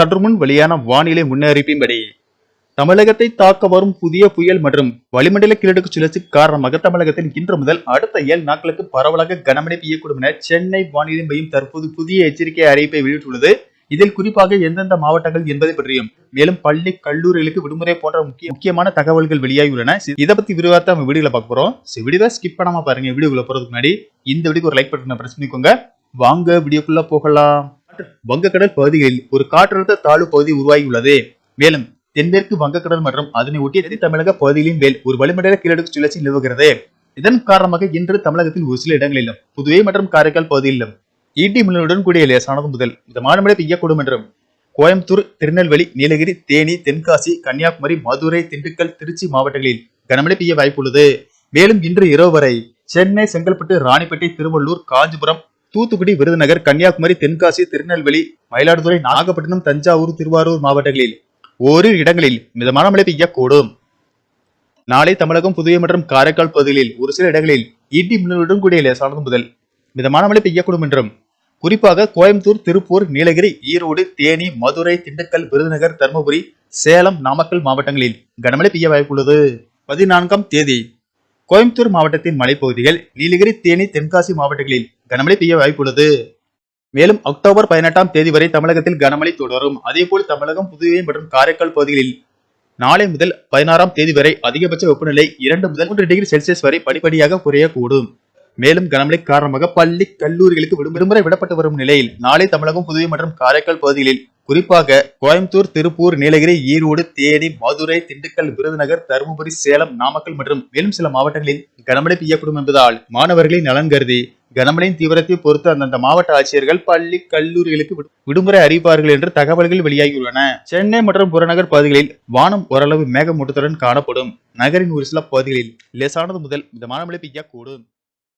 சற்றுமுன் வெளியான வானிலை முன்னறிவின்படி தமிழகத்தை தாக்க வரும் புதிய புயல் மற்றும் வளிமண்டல கிழக்கு சுழற்சி காரணமாக தமிழகத்தில் இன்று முதல் அடுத்த ஏழு நாட்களுக்கு பரவலாக கனமழை பெய்யக்கூடும் என சென்னை வானிலை மையம் தற்போது புதிய எச்சரிக்கை அறிவிப்பை வெளியிட்டுள்ளது. இதில் குறிப்பாக எந்தெந்த மாவட்டங்கள் என்பதை பற்றியும் மேலும் பள்ளி கல்லூரிகளுக்கு விடுமுறை போன்ற முக்கிய முக்கியமான தகவல்கள் வெளியாகியுள்ளன. இதை பத்தி விரிவாக நம்ம வீடியோல பார்க்க போறோம். வீடியோ ஸ்கிப் பண்ணாம பாருங்க. வீடியோக்குள்ள போறதுக்கு முன்னாடி இந்த வீடியோக்கு ஒரு லைக் பட்டனை பிரஸ் பண்ணிக்கோங்க. வாங்க வீடியோக்குள்ள போகலாம். வங்கக்கடல் பகுதிகளில் ஒரு காற்றழுத்த தாழ்வு பகுதி உருவாகியுள்ளது. மேலும் தென்மேற்கு வங்கக்கடல் மற்றும் அதனை ஒட்டிய தமிழக பகுதிகளின் மேல் ஒரு வளிமண்டல கீழடுக்கு சுழற்சி நிலவுகிறது. இதன் காரணமாக இன்று தமிழகத்தில் ஒரு சில இடங்களிலும் புதுவை மற்றும் காரைக்கால் பகுதியிலும் ஈட்டி மின்னலுடன் கூடிய லேசானது முதல் மிதமான மழை பெய்யக்கூடும் என்றும் கோயம்புத்தூர் திருநெல்வேலி நீலகிரி தேனி தென்காசி கன்னியாகுமரி மதுரை திண்டுக்கல் திருச்சி மாவட்டங்களில் கனமழை பெய்ய வாய்ப்புள்ளது. மேலும் இன்று இரவு வரை சென்னை செங்கல்பட்டு ராணிப்பேட்டை திருவள்ளூர் காஞ்சிபுரம் தூத்துக்குடி விருதுநகர் கன்னியாகுமரி தென்காசி திருநெல்வேலி மயிலாடுதுறை நாகப்பட்டினம் தஞ்சாவூர் திருவாரூர் மாவட்டங்களில் ஓரிரு இடங்களில் மிதமான மழை பெய்யக்கூடும். நாளை தமிழகம் புதுவை மற்றும் காரைக்கால் பகுதிகளில் ஒரு சில இடங்களில் ஈட்டி மின்னலுடன் கூடிய லேசானது முதல் மிதமான மழை பெய்யக்கூடும் என்றும் குறிப்பாக கோயம்புத்தூர் திருப்பூர் நீலகிரி ஈரோடு தேனி மதுரை திண்டுக்கல் விருதுநகர் தருமபுரி சேலம் நாமக்கல் மாவட்டங்களில் கனமழை பெய்ய வாய்ப்புள்ளது. பதினான்காம் தேதி கோயம்புத்தூர் மாவட்டத்தின் மலைப்பகுதிகள் நீலகிரி தேனி தென்காசி மாவட்டங்களில் கனமழை பெய்ய வாய்ப்புள்ளது. மேலும் அக்டோபர் பதினெட்டாம் தேதி வரை தமிழகத்தில் கனமழை தொடரும். அதேபோல் தமிழகம் புதுவை மற்றும் காரைக்கால் பகுதிகளில் நாளை முதல் பதினாறாம் தேதி வரை அதிகபட்ச வெப்பநிலை இரண்டு முதல் மூன்று டிகிரி செல்சியஸ் வரை படிப்படியாக குறையக்கூடும். மேலும் கனமழை காரணமாக பள்ளி கல்லூரிகளுக்கு விடுமுறை விடப்பட்டு வரும் நிலையில் நாளை தமிழகம் புதுவை மற்றும் காரைக்கால் பகுதிகளில் குறிப்பாக கோயம்புத்தூர் திருப்பூர் நீலகிரி ஈரோடு தேனி மதுரை திண்டுக்கல் விருதுநகர் தருமபுரி சேலம் நாமக்கல் மற்றும் மேலும் சில மாவட்டங்களில் கனமழை பெய்யக்கூடும் என்பதால் மாணவர்களின் நலன் கருதி கனமழையின் தீவிரத்தை பொறுத்து அந்தந்த மாவட்ட ஆட்சியர்கள் பள்ளி கல்லூரிகளுக்கு விடு- விடுமுறை அறிவிப்பார்கள் என்று தகவல்கள் வெளியாகியுள்ளன. சென்னை மற்றும் புறநகர் பகுதிகளில் வானம் ஓரளவு மேகமூட்டத்துடன் காணப்படும். நகரின் ஒரு சில பகுதிகளில் லேசானது முதல் மிதமான மழை பெய்யக்கூடும்.